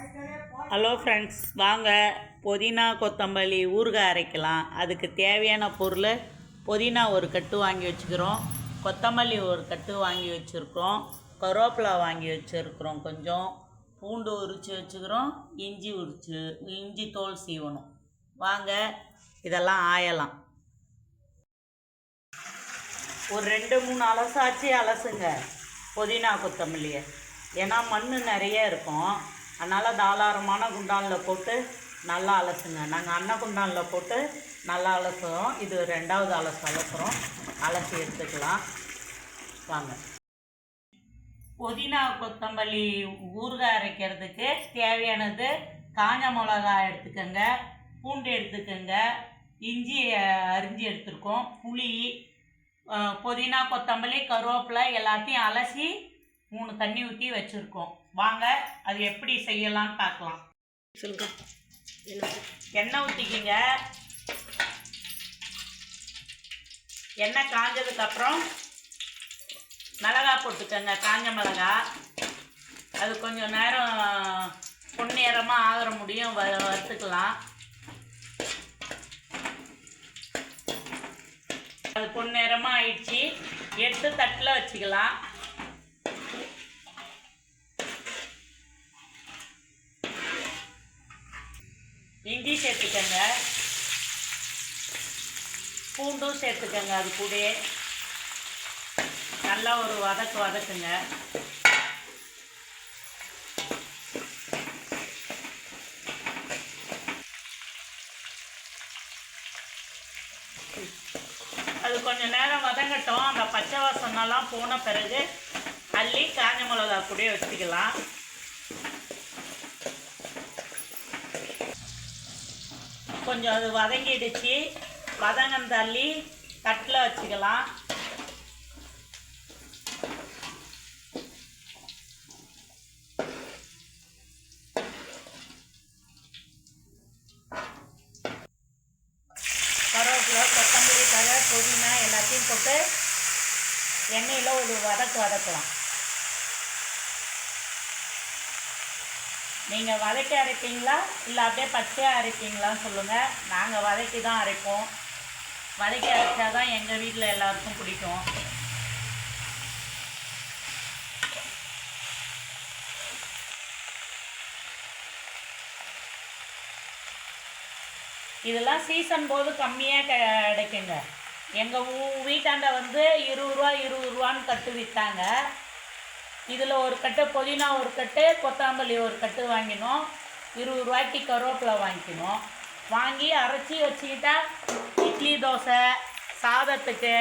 Hello friends வாங்க. புதினா கொத்தமல்லி ஊறுகாய் அரைக்கலாம். அதுக்கு தேவையான பொருள் புதினா ஒரு கட்டு வாங்கி வச்சுக்கிறோம். கொத்தமல்லி ஒரு கட்டு வாங்கி வச்சுருக்கிறோம் கருவேப்பிலை வாங்கி வச்சுருக்குறோம் கொஞ்சம். பூண்டு உரித்து வச்சுக்கிறோம். இஞ்சி உரிச்சு இஞ்சி தோல் சீவணும். வாங்க இதெல்லாம் ஆயலாம். ஒரு ரெண்டு மூணு அலசாச்சு அலசுங்க. புதினா கொத்தமல்லியை. ஏன்னா மண் நிறைய இருக்கும். அதனால் தாளாரமான குண்டானில் போட்டு நல்லா அலசுங்க. நாங்கள் அன்ன குண்டானில் போட்டு நல்லா அலசுகிறோம் இது ரெண்டாவது அலசு அலசுகிறோம் அலசி எடுத்துக்கலாம். வாங்க. புதினா கொத்தமல்லி ஊறுகாய் அரைக்கிறதுக்கு தேவையானது காஞ்ச மிளகா எடுத்துக்கோங்க. பூண்டு எடுத்துக்கோங்க. இஞ்சி அரிஞ்சி அரிஞ்சு எடுத்துருக்கோம். புளி புதினா கொத்தமல்லி கருவேப்பிலை எல்லாத்தையும் அலசி மூணு தண்ணி ஊற்றி வச்சுருக்கோம். வாங்க அது எப்படி செய்யலாம்னு பார்க்கலாம். சொல்லுங்க. எண்ணெய் ஊற்றிக்கிங்க எண்ணெய் காஞ்சதுக்கப்புறம் மிளகா போட்டுக்கோங்க காஞ்ச மிளகா. அது கொஞ்சம் நேரம் பொன்னிறமாக ஆகிற முடியும் வ வறுத்துக்கலாம். அது பொன்னிறமாக ஆயிடுச்சு. எடுத்து தட்டில் வச்சுக்கலாம். இஞ்சி சேர்த்துக்கங்க. பூண்டும் சேர்த்துக்கங்க அது கூடயே. நல்லா ஒரு வதக்கு வதக்குங்க. அது கொஞ்சம் நேரம் வதங்கட்டும். அந்த பச்சை வாசனெல்லாம் போன பிறகு அள்ளி காஞ்ச மிளகா கூட வச்சுக்கலாம். கொஞ்சம் அது வதங்கிடுச்சு. வதங்கம் தள்ளி தட்டில் வச்சுக்கலாம். கருவேப்பிலை கொத்தமல்லி தழை புதினா எல்லாத்தையும் போட்டு எண்ணெயில் ஒரு வதக்கு வதக்கலாம். நீங்கள் வதக்கி அரைப்பீங்களா? இல்லை அப்படியே பச்சையாக அரைப்பீங்களான்னு சொல்லுங்கள் நாங்கள் வதக்கி தான் அரைப்போம். வதக்கி அரைச்சா தான் எங்கள் வீட்டில் எல்லாருக்கும் பிடிக்கும். இதெல்லாம் சீசன் போது கம்மியாக கிடைக்குங்க. எங்கள் ஊ வீட்டாண்ட வந்து இருபது ரூபா இருபது ரூபான்னு கட்டு விற்றாங்க இதில் ஒரு கட்டு புதினா ஒரு கட்டு கொத்தமல்லி ஒரு கட்டு வாங்கினோம். இருபது ரூபாய்க்கு கருவேப்பிலை வாங்கிக்கணும் வாங்கி அரைச்சி வச்சுக்கிட்டா இட்லி தோசை சாதத்துக்கு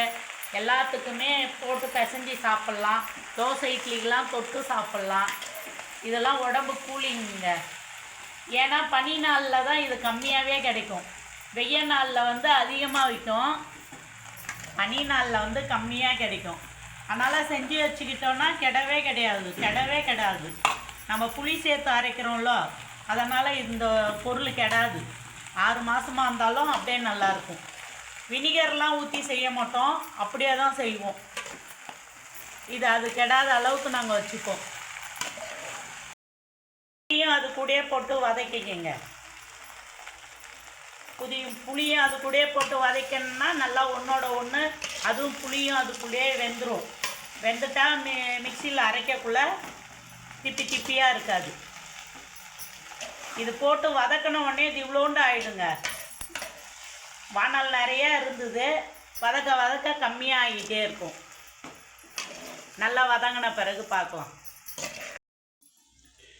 எல்லாத்துக்குமே போட்டு பிசைஞ்சு சாப்பிட்லாம். தோசை இட்லிக்கெலாம் தொட்டு சாப்பிட்லாம். இதெல்லாம் உடம்பு கூலிங்க. ஏன்னா பனி நாளில் தான் இது கம்மியாகவே கிடைக்கும். வெய்ய நாளில் வந்து அதிகமாக விற்கும் பனி நாளில் வந்து கம்மியாக கிடைக்கும். அதனால் செஞ்சு வச்சுக்கிட்டோன்னா கெடவே கிடையாது கெடவே கெடாது. நம்ம புளி சேர்த்து அரைக்கிறோம்ல அதனால் இந்த பொருள் கெடாது. ஆறு மாதமாக இருந்தாலும் அப்படியே நல்லாயிருக்கும் வினிகர்லாம் ஊற்றி செய்ய மாட்டோம் அப்படியே தான் செய்வோம். இது அது கெடாத அளவுக்கு நாங்கள் வச்சுப்போம். புளியும் அது கூடயே போட்டு வதக்கிக்கங்க. புதியும் புளியும் அது கூடயே போட்டு வதக்கணும்னா நல்லா ஒன்றோட ஒன்று அதுவும் புளியும் அதுக்குள்ளேயே வெந்துடும் வெந்துட்டா மி மிக்சியில் அரைக்கக்குள்ள திப்பி திப்பியாக இருக்காது. இது போட்டு வதக்கின உடனே இது இவ்வளோண்டு ஆகிடுங்க வானல் நிறையா இருந்தது. வதக்க வதக்க கம்மியாக ஆகிட்டே இருக்கும். நல்லா வதங்கின பிறகு பார்க்கலாம்.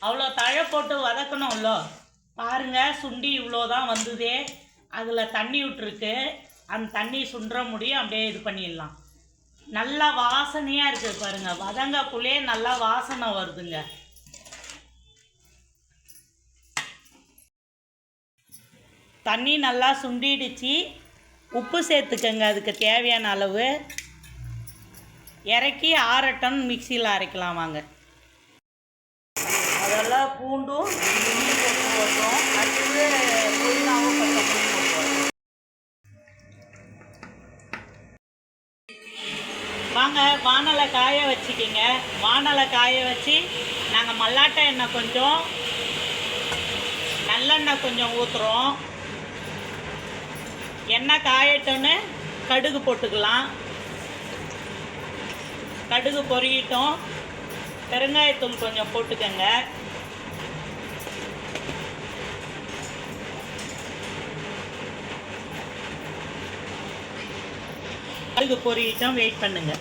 அவ்வளோ தழை போட்டு வதக்கணும்ல? பாருங்க சுண்டி இவ்வளோ தான் வந்ததே. அதில் தண்ணி விட்டுருக்கு. அந்த தண்ணி சுண்டுற முடியும் அப்படியே இது பண்ணிடலாம். நல்லா வாசனையாக இருக்குது பாருங்க. வதங்கக்குள்ளே நல்லா வாசனை வருதுங்க. தண்ணி நல்லா சுண்டிடுச்சு. உப்பு சேர்த்துக்கங்க அதுக்கு தேவையான அளவு. இறக்கி ஆறட்டன் மிக்சியில் அரைக்கலாம் வாங்க. அதெல்லாம் பூண்டும் வாங்க வானலை காய வச்சுக்கிங்க. வானலை காய வச்சு நாங்கள் மல்லாட்டை எண்ணெய் கொஞ்சம் நல்லெண்ணெய் கொஞ்சம் ஊற்றுறோம் எண்ணெய் காயட்டோன்னு கடுகு போட்டுக்கலாம். கடுகு பொறியிட்டோம் பெருங்காயத்தூள் கொஞ்சம் போட்டுக்கோங்க. கடுகு பொரியட்டும் வெயிட் பண்ணுங்க.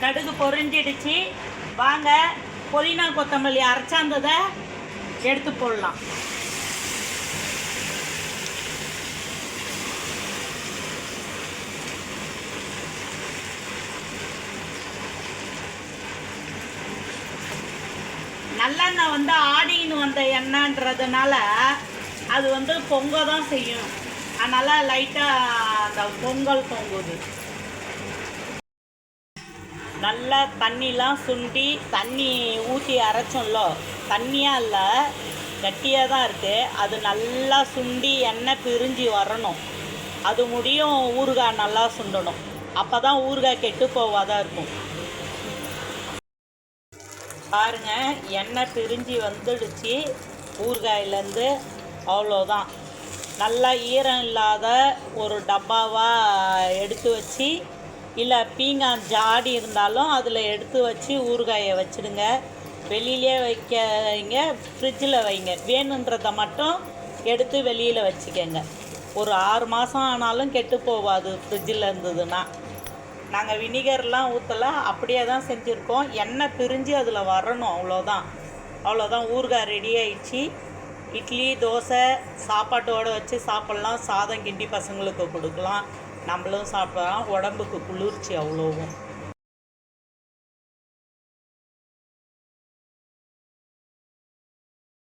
கடுகு பொரிஞ்சிடுச்சு. வாங்க புதினா கொத்தமல்லி அரைச்சாந்ததை எடுத்து போடலாம். நல்லெண்ணெய் வந்து ஆடின்னு வந்த எண்ணெய்ன்றதுனால அது வந்து பொங்க தான் செய்யும் அதனால் லைட்டாக அந்த பொங்கல் பொங்குது. நல்லா தண்ணிலாம் சுண்டி தண்ணி ஊற்றி அரைச்சோம்ல தண்ணியாக இல்லை கட்டியாக தான் இருக்குது அது நல்லா சுண்டி எண்ணெய் பிரிஞ்சு வரணும். அது முடியும் ஊறுகாய் நல்லா சுண்டணும். அப்போ தான் ஊறுகாய் கெட்டு போவாதான் இருக்கும். பாருங்க எண்ணெய் பிரிஞ்சு வந்துடுச்சு. ஊறுகாயிலேருந்து அவ்வளோதான் நல்லா ஈரம் இல்லாத ஒரு டப்பாவாக எடுத்து வச்சு இல்லை பீங்கான் ஜாடி இருந்தாலும் அதில் எடுத்து வச்சு ஊறுகாயை வச்சுடுங்க. வெளியிலே வைக்காதீங்க ஃப்ரிட்ஜில் வைங்க. வேணுன்றதை மட்டும் எடுத்து வெளியில் வச்சுக்கோங்க. ஒரு ஆறு மாதம் ஆனாலும் கெட்டு போகாது ஃப்ரிட்ஜில் இருந்ததுன்னா. நாங்கள் வினிகர்லாம் ஊற்றல அப்படியே தான் செஞ்சுருக்கோம். எண்ணெய் பிரிஞ்சு அதில் வரணும் அவ்வளோதான் அவ்வளோதான் ஊறுகாய் ரெடி ஆயிடுச்சு. இட்லி தோசை சாப்பாட்டோடு வச்சு சாப்பிட்லாம். சாதம் கிண்டி பசங்களுக்கு கொடுக்கலாம். நம்மளும் சாப்பிடலாம். உடம்புக்கு குளிர்ச்சி அவ்வளோவும்.